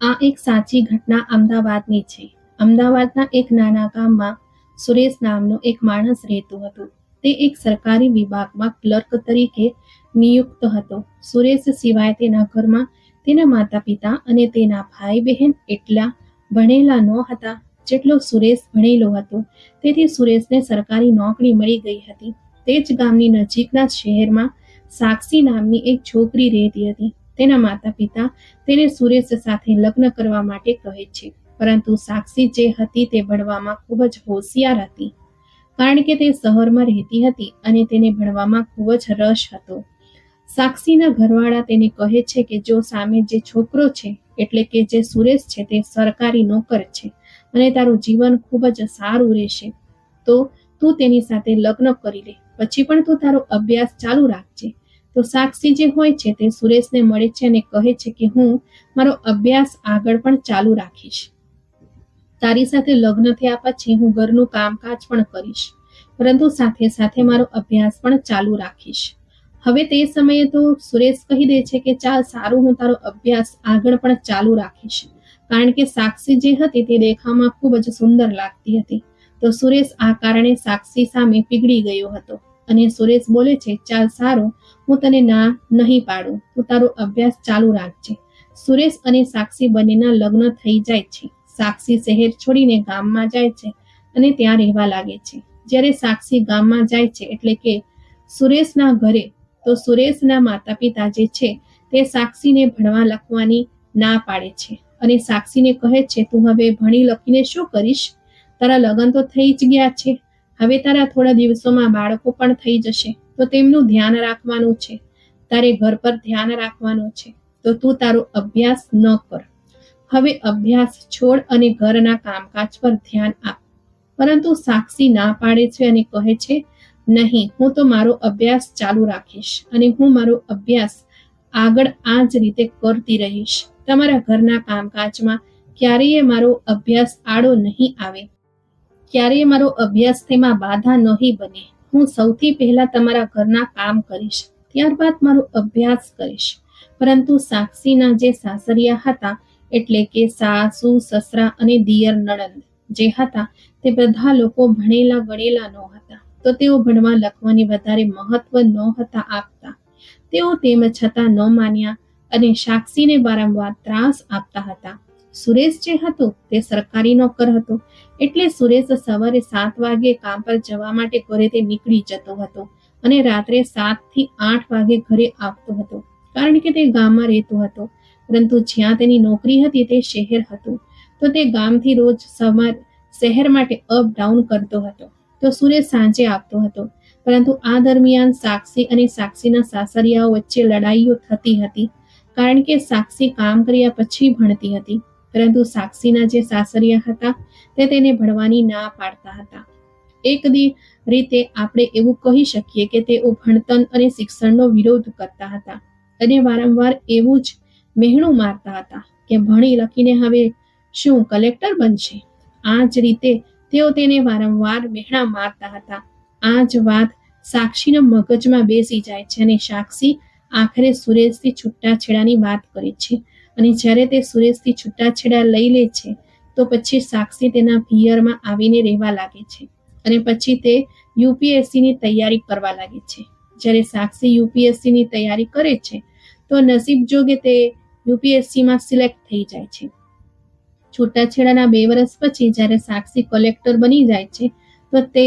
આ એક સાચી ઘટના અમદાવાદની છે. અમદાવાદના એક નાના ગામમાં સુરેશ નામનો એક માણસ રહેતો હતો. તે એક સરકારી વિભાગમાં ક્લર્ક તરીકે નિયુક્ત હતો. સુરેશ સિવાય તેના ઘરમાં તેના માતા પિતા અને તેના ભાઈ બહેન એટલા ભણેલા ન હતા જેટલો સુરેશ ભણેલો હતો. તેથી સુરેશને સરકારી નોકરી મળી ગઈ હતી. તે જ ગામની નજીકના શહેરમાં સાક્ષી નામની એક છોકરી રહેતી હતી. તેના માતા પિતા તેને સુરેશ સાથે લગ્ન કરવા માટે કહે છે. પરંતુ સાક્ષી જે હતી તે ભણવામાં ખૂબ જ હોશિયાર હતી. કારણ કે તે શહેરમાં રહેતી હતી અને તેને ભણવામાં ખૂબ જ રસ હતો. સાક્ષીના ઘરવાળા તેને કહે છે કે જો સામે જે છોકરો છે, એટલે કે જે સુરેશ છે, તે સરકારી નોકર છે અને તારું જીવન ખૂબ જ સારું રહેશે, તો તું તેની સાથે લગ્ન કરી લે. પછી પણ તું તારો અભ્યાસ ચાલુ રાખજે. તો સાક્ષી જે હોય છે તે સુરેશને મળે છે અને કહે છે કે હું મારો અભ્યાસ આગળ પણ ચાલુ રાખીશ. તારી સાથે લગ્ન થયા પછી હું ઘરનું કામકાજ પણ કરીશ, પરંતુ સાથે સાથે મારો અભ્યાસ પણ ચાલુ રાખીશ. હવે તે સમયે તો સુરેશ કહી દે છે કે ચાલ સારું, હું તારો અભ્યાસ આગળ પણ ચાલુ રાખીશ. કારણ કે સાક્ષી જે હતી તે દેખાવમાં ખૂબ જ સુંદર લાગતી હતી. તો સુરેશ આ કારણે સાક્ષી સામે પીગળી ગયો હતો. અને સુરેશ બોલે છે, ચાલ સારું, હું તને ના નહીં પાડું. તું તારો અભ્યાસ ચાલુ રાખજે. સુરેશ અને સાક્ષી બંનેના લગ્ન થઈ જાય છે. સાક્ષી શહેર છોડીને ગામમાં જાય છે અને ત્યાં રહેવા લાગે છે. જ્યારે સાક્ષી ગામમાં જાય છે એટલે કે સુરેશના ઘરે, તો સુરેશના માતા પિતા જે છે તે સાક્ષીને ભણવા લખવાની ના પાડે છે અને સાક્ષીને કહે છે, તું હવે ભણી લખીને શું કરીશ? તારા લગ્ન તો થઈ જ ગયા છે. હવે તારા થોડા દિવસોમાં બાળકો પણ થઈ જશે, તો તેમનું ધ્યાન રાખવાનું છે. તારે ઘર પર ધ્યાન રાખવાનું છે, તો તું તારો અભ્યાસ ન કર. હવે અભ્યાસ છોડ અને ઘરના કામકાજ પર ધ્યાન આપ. પરંતુ સાક્ષી ના પાડે છે અને કહે છે, નહીં, હું તો મારો અભ્યાસ ચાલુ રાખીશ અને હું મારો અભ્યાસ આગળ આ જ રીતે કરતી રહીશ. તમારા ઘરના કામકાજમાં ક્યારેય મારો અભ્યાસ આડો નહીં આવે. ક્યારેય મારો અભ્યાસ તેમાં બાધા નહીં બને. હું સૌથી પહેલા તમારા ઘરના કામ કરીશ, ત્યારબાદ મારો અભ્યાસ કરીશ. પરંતુ સાક્ષીના જે સાસરિયા હતા, એટલે કે સાસુ, સસરા અને દિયર નણંદ, જે હતા, તે બધા લોકો ભણેલા ગણેલા ન હતા. તો તેઓ ભણવા લખવાની વધારે મહત્વ ન હતા આપતા. તેઓ તેમ છતાં ન માન્યા અને સાક્ષીને વારંવાર ત્રાસ આપતા હતા. સુરેશ જે હતો, તે સરકારી નોકર હતો. એટલે સુરેશ સવારે સાત વાગે કામ પર જવા માટે ઘરેથી નીકળી જતો હતો અને રાત્રે સાતથી આઠ વાગે ઘરે આવતો હતો. કારણ કે તે ગામમાં રહેતો હતો. પરંતુ જ્યાં તેની નોકરી હતી તે શહેર હતું. તો તે ગામથી રોજ સવાર શહેર માટે અપ ડાઉન કરતો હતો. તો સુરેશ સાંજે આવતો હતો. પરંતુ આ દરમિયાન સાક્ષી અને સાક્ષીના સાસરિયાઓ વચ્ચે લડાઈઓ થતી હતી. કારણ કે સાક્ષી કામ કર્યા પછી ભણતી હતી. પરંતુ સાક્ષીના જે સાસરિયા હતા, તે તેને ભણવાની ના પાડતા હતા. એક રીતે આપણે એવું કહી શકીએ કે તેઓ ભણતર અને શિક્ષણનો વિરોધ કરતા હતા અને વારંવાર એવું જ મહેણું મારતા હતા કે ભણી લખીને હવે શું કલેક્ટર બનશે? આ જ રીતે તેઓ તેને વારંવાર મહેણા મારતા હતા. આ જ વાત સાક્ષીના મગજમાં બેસી જાય છે અને સાક્ષી આખરે સુરેશથી છૂટાછેડાની વાત કરે છે. અને જ્યારે તે સુરેશથી છૂટાછેડા લઈ લે છે, તો પછી સાક્ષી તેના પિયરમાં આવીને રહેવા લાગે છે અને પછી તે યુપીએસસીની તૈયારી કરવા લાગે છે. જ્યારે સાક્ષી યુપીએસસીની તૈયારી કરે છે, તો નસીબ જોગે તે યુપીએસસીમાં સિલેક્ટ થઈ જાય છે. છૂટાછેડાના બે વર્ષ પછી જ્યારે સાક્ષી કલેક્ટર બની જાય છે, તો તે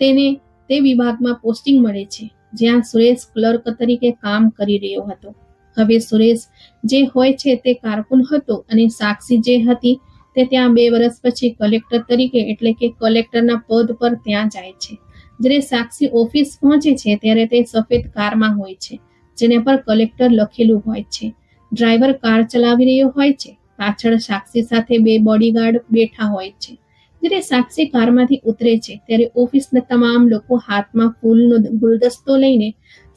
તેને તે વિભાગમાં પોસ્ટિંગ મળે છે, જ્યાં સુરેશ ક્લર્ક તરીકે કામ કરી રહ્યો હતો. હવે સુરેશ જે હોય છે તે કારકુન હતો અને સાક્ષી જે હતી તે ત્યાં બે વર્ષ પછી કલેક્ટર તરીકે એટલે કે કલેક્ટરના પદ પર ત્યાં જાય છે. જ્યારે સાક્ષી ઓફિસ પહોંચે છે ત્યારે તે સફેદ કારમાં હોય છે, જેને પર કલેક્ટર લખેલું હોય છે. ડ્રાઈવર કાર ચલાવી રહ્યો હોય છે, પાછળ સાક્ષી સાથે બે બોડીગાર્ડ બેઠા હોય છે. જ્યારે સાક્ષી કારમાંથી ઉતરે છે, ત્યારે ઓફિસના તમામ લોકો હાથમાં ફૂલનો ગુલદસ્તો લઈને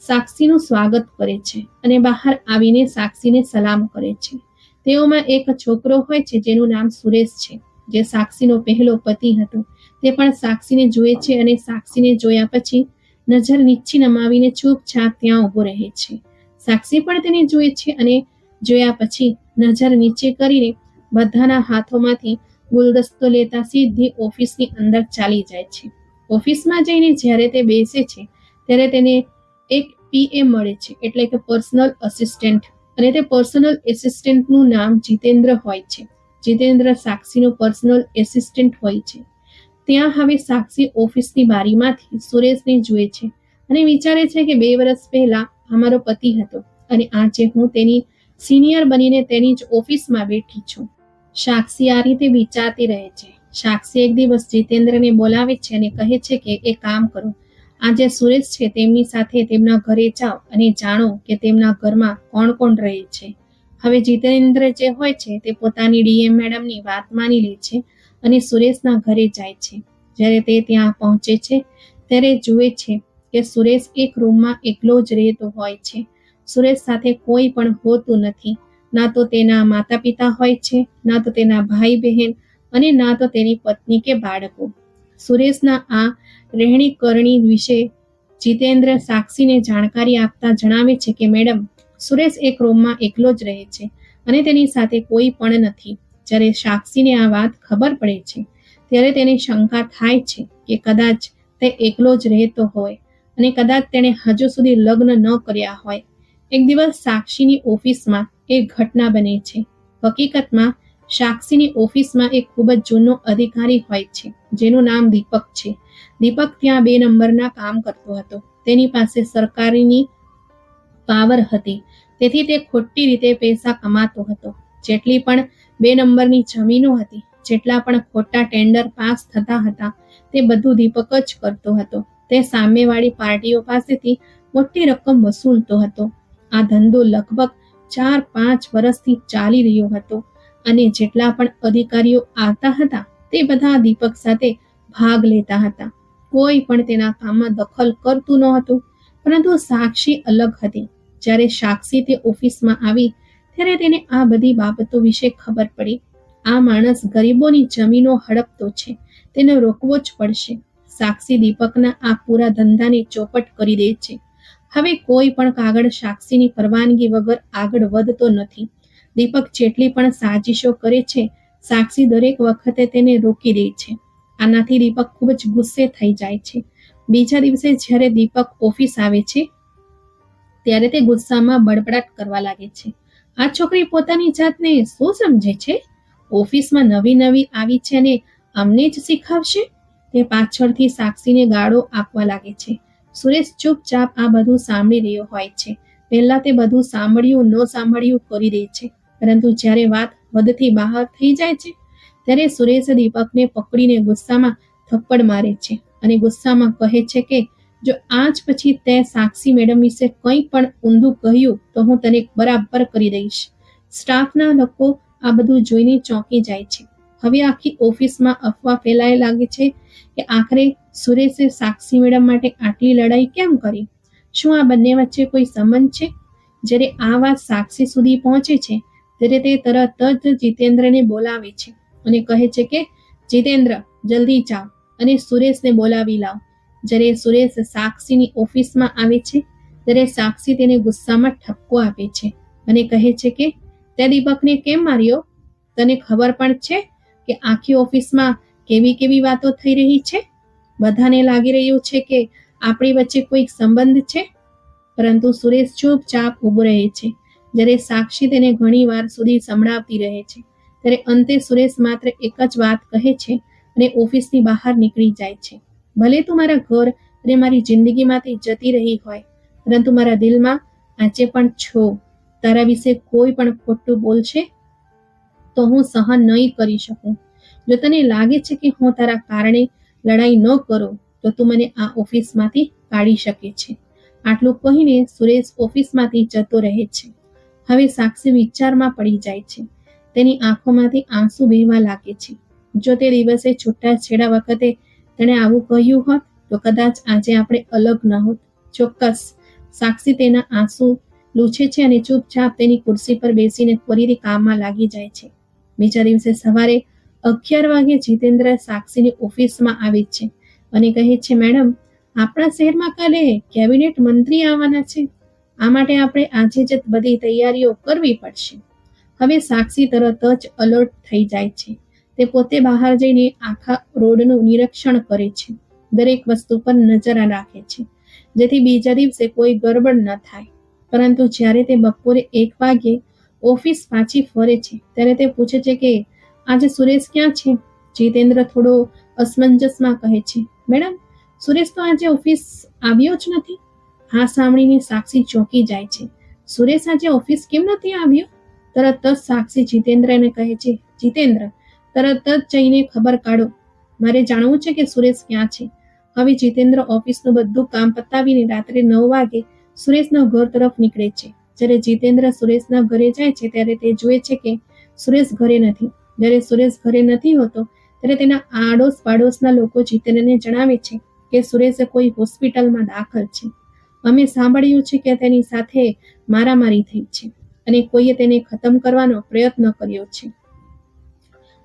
સાક્ષીનું સ્વાગત કરે છે અને બહાર આવીને સાક્ષીને સલામ કરે છે. તેઓમાં એક છોકરો હોય છે જેનું નામ સુરેશ છે, જે સાક્ષીનો પહેલો પતિ હતો. તે પણ સાક્ષીને જુએ છે અને સાક્ષીને જોયા પછી નજર નીચી નમાવીને ચૂપચાપ ત્યાં ઊભો રહે છે. સાક્ષી પણ તેને જુએ છે અને જોયા પછી નજર નીચે કરીને બધાના હાથોમાંથી ગુલદસ્તો લેતા સીધી ઓફિસની અંદર ચાલી જાય છે. ઓફિસમાં જઈને જ્યારે તે બેસે છે, ત્યારે તેને એક પીએ મળે છે, એટલે કે પર્સનલ અસિસ્ટન્ટ અને તે પર્સનલ એસિસ્ટન્ટનું નામ જીતેન્દ્ર હોય છે. જીતેન્દ્ર સાક્ષીનો પર્સનલ એસિસ્ટન્ટ હોય છે. ત્યાં હવે સાક્ષી ઓફિસની બારીમાંથી સુરેશને જુએ છે અને વિચારે છે કે બે વર્ષ પહેલા અમારો પતિ હતો અને આજે હું તેની સિનિયર બનીને તેની જ ઓફિસમાં બેઠી છું. સાક્ષી આ રીતે વિચારતી રહે છે. સાક્ષી એક દિવસ જીતેન્દ્રને બોલાવે છે અને કહે છે કે એ કામ કરો. આજે સુરેશ છે તેમની સાથે તેમના ઘરે જાઓ અને જાણો કે તેમના ઘરમાં કોણ કોણ રહે છે. હવે જીતેન્દ્ર જે હોય છે તે પોતાની ડીએમ મેડમની વાત માની લે છે અને સુરેશના ઘરે જાય છે. જ્યારે તે ત્યાં પહોંચે છે, ત્યારે જુએ છે કે સુરેશ એક રૂમમાં એકલો જ રહેતો હોય છે. સુરેશ સાથે કોઈ પણ હોતું નથી. ના તો તેના માતા પિતા હોય છે, ના તો તેના ભાઈ બહેન અને ના તો તેની પત્ની કે બાળકો. સુરેશના આ રહેણી કરણી વિશે જીતેન્દ્ર સાક્ષીને જાણકારી આપતા જણાવે છે કે મેડમ, સુરેશ એક રૂમમાં એકલો જ રહે છે અને તેની સાથે કોઈ પણ નથી. જ્યારે સાક્ષીને આ વાત ખબર પડે છે, ત્યારે તેને શંકા થાય છે કે કદાચ તે એકલો જ રહેતો હોય અને કદાચ તેણે હજુ સુધી લગ્ન ન કર્યા હોય. એક દિવસ સાક્ષીની ઓફિસમાં એક ઘટના બને છે. હકીકતમાં સાક્ષીની ઓફિસમાં એક ખૂબ જ જૂનો અધિકારી હોય છે, જેનું નામ દીપક છે. દીપક ત્યાં બે નંબરના કામ કરતો હતો. તેની પાસે સરકારીની પાવર હતી. તેથી તે ખોટી રીતે પૈસા કમાતો હતો. જેટલી પણ બે નંબરની જમીનો હતી, જેટલા પણ ખોટા ટેન્ડર પાસ થતા હતા, તે બધું દીપક જ કરતો હતો. તે સામેવાળી પાર્ટીઓ પાસેથી મોટી રકમ વસૂલતો હતો. આ ધંધો લગભગ ચાર પાંચ વર્ષથી ચાલી રહ્યો હતો. અને જેટલા પણ અધિકારીઓ આવતા હતા, તે બધા દીપક સાથે ભાગ લેતા હતા. કોઈ પણ તેના કામમાં દખલ કરતું ન હતું, પરંતુ સાક્ષી અલગ હતી. જ્યારે સાક્ષી તે ઓફિસમાં આવી, ત્યારે તેને આ બધી બાબતો વિશે ખબર પડી. આ માણસ ગરીબોની જમીનો હડપતો છે, તેને રોકવો જ પડશે. સાક્ષી દીપકના આ પૂરા ધંધાને ચોપટ કરી દે છે. હવે કોઈ પણ કાગળ સાક્ષીની પરવાનગી વગર આગળ વધતો નથી. દીપક જેટલી પણ સાજિશો કરે છે, સાક્ષી દરેક વખતે તેને રોકી દે છે. આનાથી દીપક ખૂબ જ ગુસ્સે થઈ જાય છે. બીજા દિવસે જ્યારે દીપક ઓફિસ આવે છે, ત્યારે તે ગુસ્સામાં બડબડાટ કરવા લાગે છે. આ છોકરી પોતાની જાતને શું સમજે છે? ઓફિસમાં નવી નવી આવી છે અને અમને જ શીખવશે? તે પાછળથી સાક્ષીને ગાળો આપવા લાગે છે. સુરેશ ચૂપચાપ આ બધું સાંભળી રહ્યો હોય છે. પહેલા તે બધું સાંભળ્યું, ન સાંભળ્યું કરી દે છે. પરંતુ જ્યારે વાત હદથી બહાર થઈ જાય છે, ત્યારે સુરેશ દીપકને પકડીને ગુસ્સામાં થપ્પડ મારે છે અને ગુસ્સામાં કહે છે કે, જો આજ પછી તે સાક્ષી મેડમ વિશે કંઈ પણ ઊંધું કહ્યું, તો હું તને બરાબર કરી દઈશ. સ્ટાફના લોકો આ બધું જોઈને ચોંકી જાય છે. હવે આખી ઓફિસમાં અફવા ફેલાય લાગે છે કે આખરે સુરેશે સાક્ષી મેડમ માટે આટલી લડાઈ કેમ કરી? શું આ બંને વચ્ચે કોઈ સંબંધ છે? જ્યારે આ વાત સાક્ષી સુધી પહોંચે છે ત્યારે તે તરત જ જીતેન્દ્રને બોલાવે છે અને કહે છે કે, જીતેન્દ્ર, જલ્દી જાઓ અને સુરેશને બોલાવી લાવ. જ્યારે સુરેશ સાક્ષીની ઓફિસમાં આવે છે, ત્યારે સાક્ષી તેને ગુસ્સામાં ઠપકો આપે છે અને કહે છે કે, તે દીપકને કેમ માર્યો? તને ખબર પણ છે કે આખી ઓફિસમાં કેવી કેવી વાતો થઈ રહી છે? બધાને લાગી રહ્યું છે કે આપણી વચ્ચે કોઈક સંબંધ છે? પરંતુ સુરેશ ચૂપચાપ ઊભો રહે છે જ્યારે સાક્ષી તેને ઘણી વાર સુધી સંભળાવતી રહે છે. ત્યારે અંતે સુરેશ માત્ર એક જ વાત કહે છે અને ઓફિસની બહાર નીકળી જાય છે. ભલે તું મારા ઘર અને મારી જિંદગીમાંથી જતી રહી હોય, પરંતુ મારા દિલમાં આજે પણ છો. તારા વિશે કોઈ પણ ખોટું બોલશે તો હું સહન નહીં કરી શકું. જો તને લાગે છે કે હું તારા કારણે લડાઈ ન કરું, તો તું મને આ ઓફિસમાંથી કાઢી શકે છે. આટલું કહીને સુરેશ ઓફિસમાંથી જતો રહે છે. હવે સાક્ષી વિચારમાં પડી જાય છે. તેની આંખોમાંથી આંસુ વહેવા લાગે છે. જો તે દિવસે છૂટા છેડા વખતે તેણે આવું કહ્યું હોત, તો કદાચ આજે આપણે અલગ ન હોત. ચોક્કસ, સાક્ષી તેના આંસુ લૂછે છે અને ચૂપચાપ તેની ખુરશી પર બેસીને ફરીથી કામમાં લાગી જાય છે. બીજા દિવસે સવારે અગિયાર વાગે જીતેન્દ્ર સાક્ષીની ઓફિસમાં આવે છે અને કહે છે, મેડમ, આપણા શહેરમાં કાલે કેબિનેટ મંત્રી આવવાના છે. આ માટે આપણે આજે જ બધી તૈયારીઓ કરવી પડશે. હવે સાક્ષી તરત જ અલર્ટ થઈ જાય છે. તે પોતે બહાર જઈને આખા રોડનું નિરીક્ષણ કરે છે. દરેક વસ્તુ પર નજર રાખે છે. જેથી બીજા દિવસે કોઈ ગરબડ ન થાય. પરંતુ જ્યારે તે બપોરે એક વાગ્યે ઓફિસ પાછી ફરે છે, ત્યારે તે પૂછે છે કે, આજે સુરેશ ક્યાં છે? જીતેન્દ્ર થોડો અસમંજસમાં કહે છે, મેડમ, સુરેશ તો આજે ઓફિસ આવ્યો જ નથી. આ સાંભળીને સાક્ષી ચોંકી જાય છે. સુરેશ આજે ઓફિસ કેમ નથી આવ્યો? તરત જ સાક્ષી જીતેન્દ્રને કહે છે, જીતેન્દ્ર, તરત જ જઈને ખબર કાઢો. મારે જાણવું છે કે સુરેશ ક્યાં છે. હવે જીતેન્દ્ર ઓફિસનું બધું કામ પતાવીને રાત્રે નવ વાગે સુરેશના ઘર તરફ નીકળે છે. જ્યારે જીતેન્દ્ર સુરેશના ઘરે જાય છે, ત્યારે તે જુએ છે કે સુરેશ ઘરે નથી. જ્યારે સુરેશ ઘરે નથી હોતો, ત્યારે તેના આડોશ પાડોશના લોકો જીતેન્દ્રને જણાવે છે કે સુરેશ કોઈ હોસ્પિટલમાં દાખલ છે. અમે સાંભળ્યું છે કે તેની સાથે મારામારી થઈ છે અને કોઈએ તેને ખતમ કરવાનો પ્રયત્ન કર્યો છે.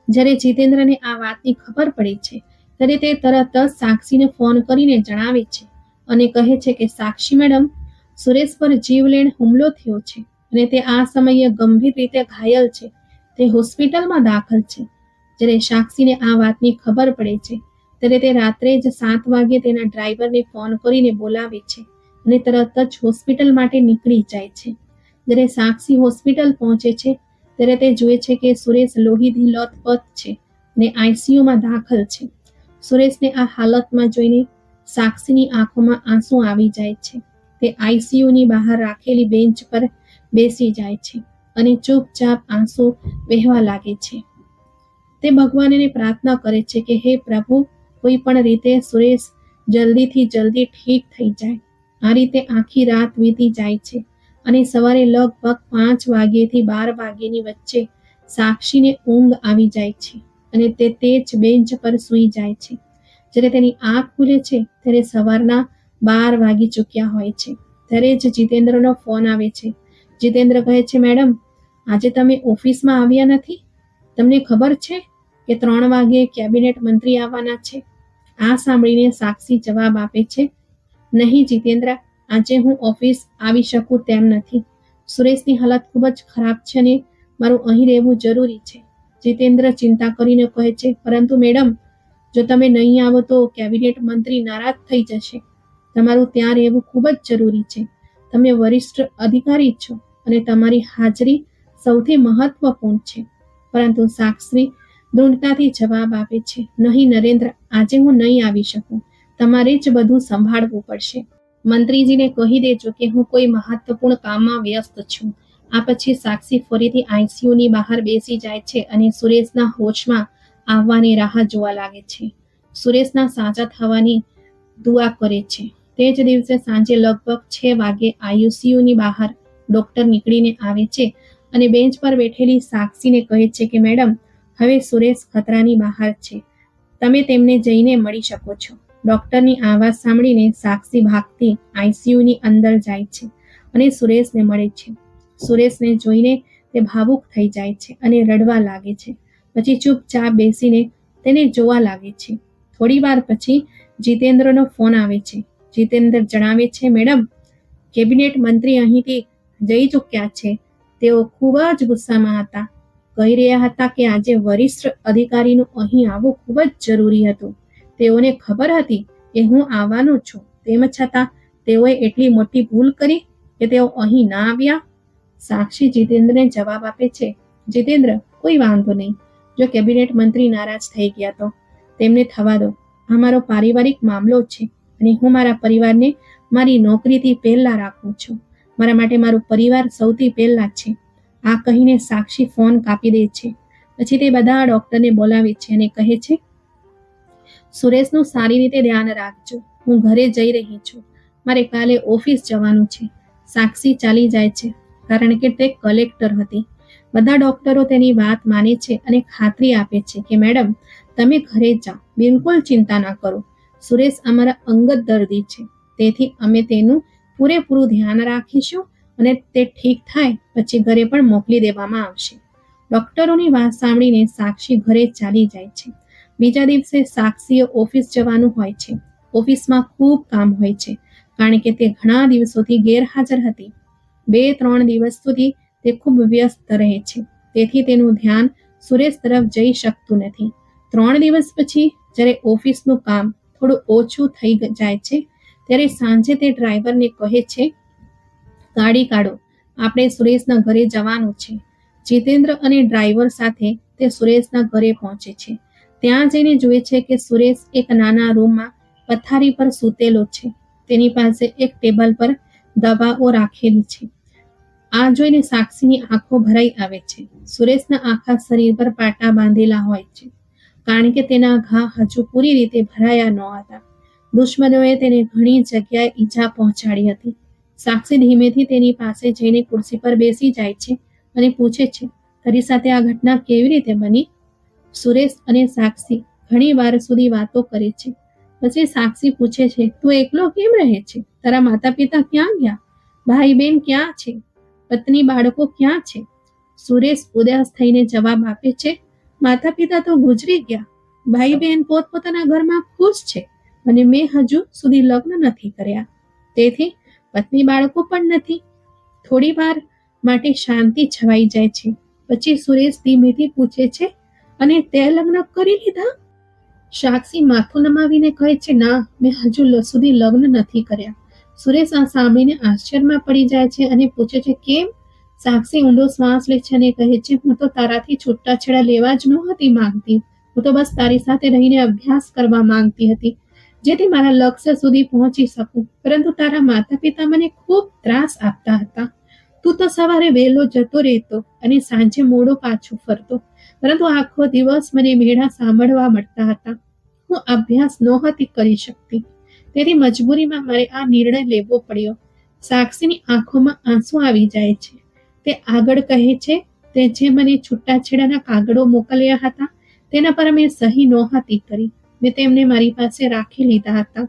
જ્યારે જીતેન્દ્રને આ વાતની ખબર પડે છે, ત્યારે તે તરત જ સાક્ષીને ફોન કરીને જણાવે છે અને કહે છે કે, સાક્ષી મેડમ, સુરેશ પર જીવલેણ હુમલો થયો છે અને તે આ સમયે ગંભીર રીતે ઘાયલ છે. તે હોસ્પિટલમાં દાખલ છે. જ્યારે સાક્ષીને આ વાતની ખબર પડે છે, ત્યારે તે રાત્રે જ સાત વાગે તેના ડ્રાઈવરને ફોન કરીને બોલાવે છે અને તરત જ હોસ્પિટલ માટે નીકળી જાય છે. જ્યારે સાક્ષી હોસ્પિટલ પહોંચે છે, ત્યારે તે જુએ છે કે સુરેશ લોહીથી લથપથ છે અને આઈસીયુમાં દાખલ છે. સુરેશને આ હાલતમાં જોઈને સાક્ષીની આંખોમાં આંસુ આવી જાય છે. તે આઈસીયુની બહાર રાખેલી બેન્ચ પર બેસી જાય છે અને ચૂપચાપ આંસુ વહેવા લાગે છે. તે ભગવાનને પ્રાર્થના કરે છે કે, હે પ્રભુ કોઈ પણ રીતે સુરેશ જલ્દીથી જલ્દી ઠીક થઈ જાય. આ રીતે આખી રાત વીતી જાય છે અને સવારે લગભગ પાંચ વાગ્યેથી બાર વાગ્યેની વચ્ચે સાક્ષીને ઊંઘ આવી જાય છે અને તે તે જ બેન્ચ પર સૂઈ જાય છે. જ્યારે તેની આંખ ખુલે છે, ત્યારે સવારના બાર વાગી ચૂક્યા હોય છે. ત્યારે જ જીતેન્દ્રનો ફોન આવે છે. જીતેન્દ્ર કહે છે, મેડમ, આજે તમે ઓફિસમાં આવ્યા નથી? તમને ખબર છે કે ત્રણ વાગે કેબિનેટ મંત્રી આવવાના છે? આ સાંભળીને સાક્ષી જવાબ આપે છે નહીં જીતેન્દ્ર, આજે હું ઓફિસ આવી શકું તેમ નથી. સુરેશની હાલત ખૂબ જ ખરાબ છે અને મારું અહીં રહેવું જરૂરી છે. જીતેન્દ્ર ચિંતા કરીને કહે છે, પરંતુ મેડમ, જો તમે નહીં આવો તો કેબિનેટ મંત્રી નારાજ થઈ જશે. તમારું ત્યાં રહેવું ખૂબ જ જરૂરી છે. તમે વરિષ્ઠ અધિકારી છો અને તમારી હાજરી સૌથી મહત્વપૂર્ણ છે. પરંતુ સાક્ષી દૃઢતાથી જવાબ આપે છે, નહીં નરેન્દ્ર, આજે હું નહીં આવી શકું. તમારે જ બધું સંભાળવું પડશે. મંત્રીજીને કહી દેજો કે હું કોઈ મહત્વપૂર્ણ કામમાં વ્યસ્ત છું. આ પછી સાક્ષી ફરીથી આઈસીયુની બહાર બેસી જાય છે અને સુરેશના હોશમાં આવવાની રાહ જોવા લાગે છે. સુરેશના સાજા થવાની દુઆ કરે છે. તે જ દિવસે સાંજે લગભગ છ વાગે આઈસીયુની બહાર ડોક્ટર નીકળીને આવે છે અને બેન્ચ પર બેઠેલી સાક્ષીને કહે છે કે, મેડમ, હવે સુરેશ ખતરાની બહાર છે. તમે તેમને જઈને મળી શકો છો. ડોક્ટરની આવાજ સાંભળીને સાક્ષી ભાગતી આઈસીયુની અંદર જાય છે અને સુરેશને મળે છે. સુરેશને જોઈને તે ભાવુક થઈ જાય છે અને રડવા લાગે છે. પછી ચૂપચાપ બેસીને તેને જોવા લાગે છે. થોડી વાર પછી જીતેન્દ્રનો ફોન આવે છે. જીતેન્દ્ર જણાવે છે, મેડમ, કેબિનેટ મંત્રી અહીંથી જઈ ચૂક્યા છે. તેઓ ખૂબ જ ગુસ્સામાં હતા. કહી રહ્યા હતા કે આજે વરિષ્ઠ અધિકારીનું અહીં આવવું ખૂબ જ જરૂરી હતું. તેઓને ખબર હતી કે હું આવવાનો છું. તેમ છતાં તેઓએ એટલી મોટી ભૂલ કરી કે તેઓ અહીં ના આવ્યા. સાક્ષી જીતેન્દ્રને જવાબ આપે છે, જીતેન્દ્ર, કોઈ વાંધો નહીં. જો કેબિનેટ મંત્રી નારાજ થઈ ગયા તો? તેમને થવા દો. આ મારો પારિવારિક મામલો છે અને હું મારા પરિવારને મારી નોકરીથી પહેલા રાખું છું. મારા માટે મારો પરિવાર સૌથી પહેલા છે. આ કહીને સાક્ષી ફોન કાપી દે છે. પછી તે બધા ડોક્ટરને બોલાવે છે અને કહે છે સુરેશનું સારી રીતે ધ્યાન રાખજો. હું ઘરે જઈ રહી છું. મારે કાલે ઓફિસ જવાનું છે. સાક્ષી ચાલી જાય છે, કારણ કે તે કલેક્ટર હતી. બધા ડોક્ટરો તેની વાત માને છે અને ખાતરી આપે છે કે, મેડમ, તમે ઘરે જાઓ. બિલકુલ ચિંતા ના કરો. સુરેશ અમારા અંગત દર્દી છે. તેથી અમે તેનું પૂરેપૂરું ધ્યાન રાખીશું અને તે ઠીક થાય, પછી ઘરે પણ મોકલી દેવામાં આવશે. ડોક્ટરોની વાત સાંભળીને સાક્ષી ઘરે ચાલી જાય છે. બીજા દિવસે સાક્ષીએ ઓફિસ જવાનું હોય છે. ઓફિસમાં ખૂબ કામ હોય છે, કારણ કે તે ઘણા દિવસોથી ગેરહાજર હતી. બે, ત્રણ દિવસ સુધી તે ખૂબ વ્યસ્ત રહે છે, તેથી તેનું ધ્યાન સુરેશ તરફ જઈ શકતું નથી. ત્રણ દિવસ પછી, જ્યારે ઓફિસનું કામ થોડું ઓછું થઈ જાય છે, ત્યારે સાંજે તે ડ્રાઈવરને કહે છે, ગાડી કાઢો, આપણે સુરેશના ઘરે જવાનું છે. જીતેન્દ્ર અને ડ્રાઈવર સાથે તે સુરેશના ઘરે પહોંચે છે. ત્યાં જઈને જુએ છે કે સુરેશ એક નાના રૂમમાં પથારી પર સૂતેલો છે. તેની પાસે એક ટેબલ પર દવાઓ રાખેલી છે. આ જોઈને સાક્ષીની આંખો ભરાઈ આવે છે. સુરેશના આખા શરીર પર પાટા બાંધેલા હોય છે. કારણ કે તેના ઘા હજુ પૂરી રીતે ભરાયા ન હતા. દુશ્મનોએ તેને ઘણી જગ્યાએ ઈજા પહોંચાડી હતી. સાક્ષી ધીમેથી તેની પાસે જઈને ખુરશી પર બેસી જાય છે અને પૂછે છે, તારી સાથે આ ઘટના કેવી રીતે બની? સુરેશ અને સાક્ષી ઘણી વાર સુધી વાતો કરે છે. પછી સાક્ષી પૂછે છે, તું એકલો કેમ રહે છે? તારા માતા પિતા ક્યાં ગયા? ભાઈ બહેન ક્યાં છે? પત્ની બાળકો ક્યાં છે? સુરેશ ઉદાસ થઈને જવાબ આપે છે માતા પિતા તો ગુજરી ગયા. ભાઈ બહેન પોતપોતાના ઘરમાં ખુશ છે અને મેં હજુ સુધી લગ્ન નથી કર્યા. તેથી પત્ની બાળકો પણ નથી. થોડી વાર માટે શાંતિ છવાઈ જાય છે. પછી સુરેશ ધીમેથી પૂછે છે અને તે લગ્ન કરી લીધા? સાક્ષી માથું નમાવીને કહે છે, ના, મેં હજુ સુધી લગ્ન નથી કર્યા. સુરેશ આ સાંભળીને આશ્ચર્યમાં પડી જાય છે અને પૂછે છે, કેમ? સાક્ષી ઊંડો શ્વાસ લે છે અને કહે છે, હું તો તારાથી છૂટાછેડા લેવા જ નહોતી માંગતી. હું તો બસ તારી સાથે રહીને અભ્યાસ કરવા માંગતી હતી, જેથી મારા લક્ષ્ય સુધી પહોંચી શકું. પરંતુ તારા માતા પિતા મને ખૂબ ત્રાસ આપતા હતા. તું તો સવારે વહેલો જતો રહેતો અને સાંજે મોડો પાછો ફરતો. પરંતુ આખો દિવસ મને મેળા સાંભળવા મળતા હતા. હું અભ્યાસ નહોતી કરી શકતી. તેથી મજબૂરીમાં મારે આ નિર્ણય લેવો પડ્યો. સાક્ષીની આંખોમાં આંસુ આવી જાય છે. તે આગળ કહે છે, તે જે મને છૂટાછેડાના કાગળો મોકલ્યા હતા, તેના પર મેં સહી નહોતી કરી. મેં તેમને મારી પાસે રાખી લીધા હતા.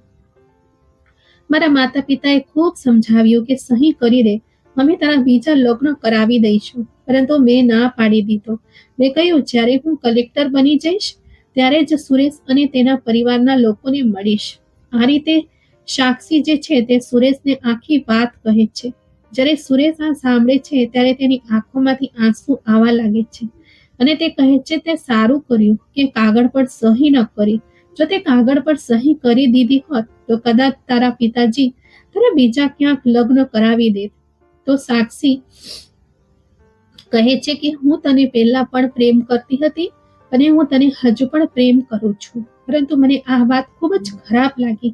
મારા માતા પિતાએ ખૂબ સમજાવ્યું કે સહી કરી દે અમે તારા બીજા લગ્ન કરાવી દઈશું. પરંતુ મેં ના પાડી દીધો. મેં કહ્યું, જ્યારે હું કલેક્ટર બની જઈશ, ત્યારે જ સુરેશ અને તેના પરિવારના લોકોને મળીશ. આ રીતે સાક્ષી જે છે તે સુરેશને આખી વાત કહે છે. જ્યારે સુરેશ આ સાંભળે છે, ત્યારે તેની આંખોમાંથી આંસુ આવવા લાગે છે. અને તે કહે છે, તે સારું કર્યું કે કાગળ પર સહી ન કરી. જો તે કાગળ પર સહી કરી દીધી હોત, તો કદાચ તારા પિતાજી તારા બીજા ક્યાંક લગ્ન કરાવી દેત. તો સાક્ષી કહે છે કે હું તને પહેલા પણ પ્રેમ કરતી હતી અને હું તને હજુ પણ પ્રેમ કરું છું. પરંતુ મને આ વાત ખૂબ જ ખરાબ લાગી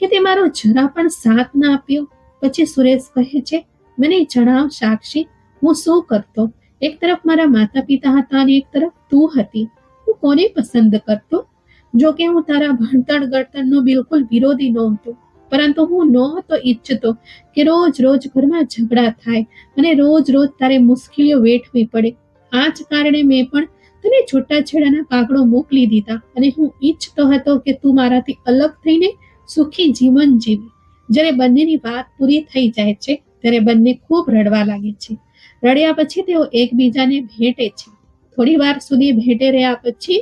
કે તે મારો જરા પણ સાથ ના આપ્યો. પછી સુરેશ કહે છે, મને જણાવ સાક્ષી, હું શું કરતો? એક તરફ મારા માતા પિતા હતા અને એક તરફ તું હતી. હું કોને પસંદ કરતો? જો કે હું તારા ભણતર ગણતરનો બિલકુલ વિરોધી નહોતો. પરંતુ હું નહોતો ઈચ્છતો કે રોજ રોજ ઘરમાં ઝઘડા થાય અને રોજ રોજ તારે મુશ્કેલીઓ વેઠવી પડે. આ જ કારણે મેં પણ તને છૂટાછેડાના કાગળો મોકલી દીધા અને હું ઈચ્છતો હતો કે તું મારાથી અલગ થઈને સુખી જીવન જીવી. જ્યારે બંનેની વાત પૂરી થઈ જાય છે, ત્યારે બંને ખૂબ રડવા લાગે છે. રડ્યા પછી તેઓ એકબીજાને ભેટે છે. થોડી વાર સુધી ભેટે રહ્યા પછી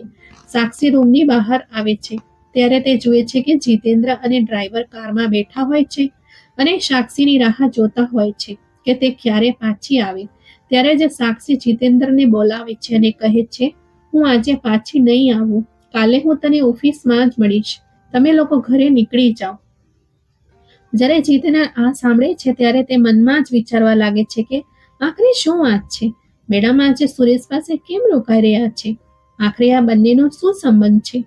સાક્ષી રૂમની બહાર આવે છે. ત્યારે તે જુએ છે કે જીતેન્દ્ર અને ડ્રાઈવર કારમાં બેઠા હોય છે અને સાક્ષીની રાહ જોતા હોય છે કે તે ક્યારે પાછી આવે. ત્યારે જ સાક્ષી જીતેન્દ્રને બોલાવે છે અને કહે છે, હું આજે પાછી નહીં આવું. કાલે હું તને ઓફિસમાં જ મળીશ. તમે લોકો ઘરે નીકળી જાઓ. જ્યારે જીતેન્દ્ર આ સાંભળે છે ત્યારે તે મનમાં જ વિચારવા લાગે છે કે આખરે શું વાત છે? મેડમ, આજે સુરેશ પાસે કેમ રોકાઈ રહ્યા છે? આખરે આ બંનેનો શું સંબંધ છે?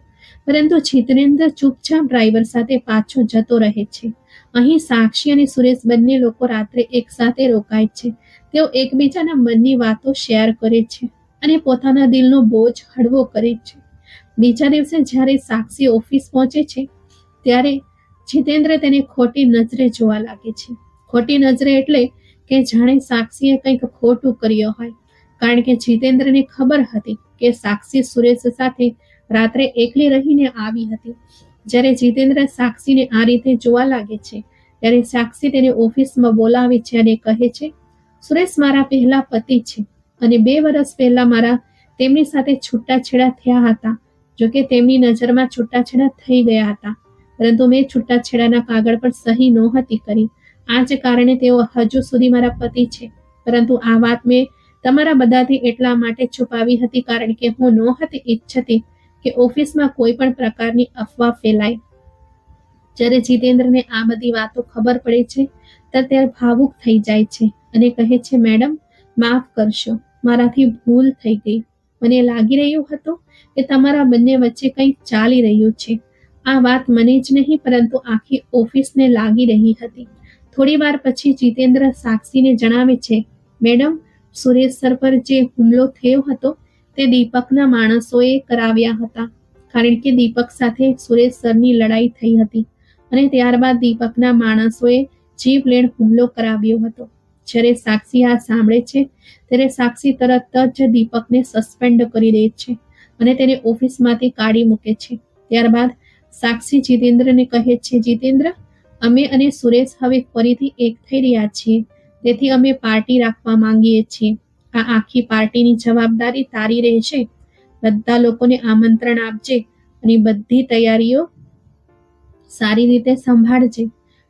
પરંતુ જીતેન્દ્ર ચૂપચાપ ડ્રાઈવર સાથે પાછો જતો રહે છે. અહીં સાક્ષી અને સુરેશ બંને લોકો રાત્રે એકસાથે રોકાય છે. તેઓ એકબીજાના મનની વાતો શેર કરે છે અને પોતાના દિલનો બોજ હળવો કરે છે. બીજા દિવસે જ્યારે સાક્ષી ઓફિસ પહોંચે છે, ત્યારે જીતેન્દ્ર તેને ખોટી નજરે જોવા લાગે છે. ખોટી નજરે એટલે કે જાણે સાક્ષીએ કંઈક ખોટું કર્યું હોય. કારણ કે જીતેન્દ્રને ખબર હતી કે સાક્ષી સુરેશ સાથે રાત્રે એકલી રહીને આવી હતી. જ્યારે જીતેન્દ્ર સાક્ષીને આ રીતે જોવા લાગે છે, ત્યારે સાક્ષી તેને ઓફિસમાં બોલાવે છે અને કહે છે, સુરેશ મારા પહેલા પતિ છે અને બે વર્ષ પહેલા મારા તેમની સાથે છૂટાછેડા થયા હતા. જોકે તેમની નજરમાં છૂટાછેડા થઈ ગયા હતા, પરંતુ મેં છૂટાછેડાના કાગળ પર સહી નહોતી કરી. આ જ કારણે તેઓ હજુ સુધી મારા પતિ છે. પરંતુ આ વાત મેં તમારા બધાથી એટલા માટે છુપાવી હતી કારણ કે હું નહોતી ઈચ્છતી કે ઓફિસમાં કોઈ પણ પ્રકારની અફવા ફેલાય. જ્યારે જીતેન્દ્રને આ બધી વાતો ખબર પડે છે ત્યારે તે ભાવુક થઈ જાય છે અને કહે છે, મેડમ, માફ કરશો, મારાથી ભૂલ થઈ ગઈ. મને લાગી રહ્યું હતું કે તમારા બંને વચ્ચે કંઈક ચાલી રહ્યું છે. આ વાત મને જ નહીં, પરંતુ આખી ઓફિસને લાગી રહી હતી. થોડી વાર પછી જીતેન્દ્ર સાક્ષીને જણાવે છે, મેડમ, સુરેશ સર પર જે હુમલો થયો હતો તે દીપકના માણસોએ કરાવ્યા હતા, કારણ કે દીપક સાથે સુરેશ સરની લડાઈ થઈ હતી અને ત્યારબાદ દીપકના માણસોએ જીવલેણ હુમલો કરાવ્યો હતો. જ્યારે સાક્ષી આ સાંભળે છે, ત્યારે સાક્ષી તરત જ દીપકને સસ્પેન્ડ કરી દે છે અને તેને ઓફિસમાંથી કાઢી મૂકે છે. ત્યારબાદ સાક્ષી જીતેન્દ્રને કહે છે, જીતેન્દ્ર, અમે અને સુરેશ હવે ફરીથી એક થઈ રહ્યા છીએ. તેથી અમે પાર્ટી રાખવા માંગીએ છીએ. આ આખી પાર્ટીની જવાબદારી તારી રહેશે. બધા લોકોને આમંત્રણ આપજે અને બધી તૈયારીઓ સારી રીતે સંભાળજે.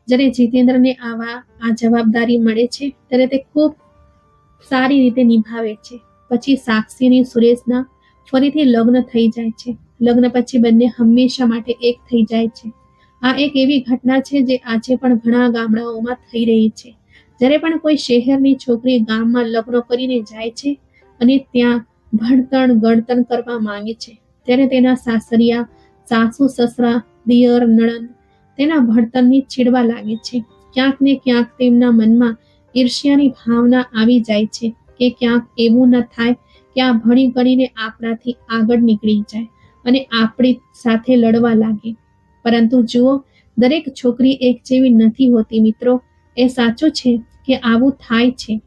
જ્યારે જીતેન્દ્રને આવા, આ જવાબદારી મળે છે, ત્યારે તે ખૂબ સારી રીતે નિભાવે છે. પછી સાક્ષી અને સુરેશના ફરીથી લગ્ન થઈ જાય છે. લગ્ન પછી બંને હંમેશા માટે એક થઈ જાય છે. આ એક એવી ઘટના છે જે આજે પણ ઘણા ગામડાઓમાં થઈ રહી છે. જ્યારે પણ કોઈ શહેરની છોકરી ગામમાં લગ્ન કરીને જાય છે અને ત્યાં ભણતણ, ગણતણ કરવા માંગે છે, ત્યારે તેના સાસરિયા, સાસુ, સસરા, દિયર, નણંદ તેના ભણતરની છીડવા લાગે છે. ક્યાંક ને ક્યાંક તેમના મનમાં ઈર્ષ્યાની ભાવના આવી જાય છે કે ક્યાંક એવું ન થાય કે આ ભણી ગણીને આપણાથી આગળ નીકળી જાય અને આપણી સાથે લડવા લાગે. પરંતુ જુઓ, દરેક છોકરી એક જેવી નથી હોતી મિત્રો. એ સાચું છે કે આવું થાય છે.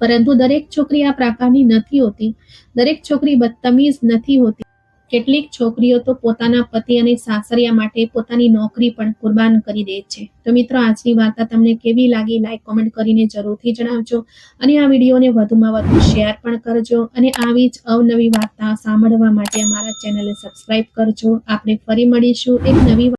પરંતુ દરેક છોકરી આ પ્રકારની નથી હોતી. દરેક છોકરી બદતમીઝ નથી હોતી. કેટલીક છોકરીઓ તો પોતાના પતિ અને સાસરિયા માટે પોતાની નોકરી પણ કુરબાન કરી દે છે. તો મિત્રો, આજની વાર્તા તમને કેવી લાગી? લાઈક કોમેન્ટ કરીને જરૂરથી જણાવજો. અને આ વિડીયોને વધુમાં વધુ શેર પણ કરજો. અને આવી જ અવનવી વાર્તા સાંભળવા માટે અમારા ચેનલને સબસ્ક્રાઇબ કરજો. આપણે ફરી મળીશું એક નવી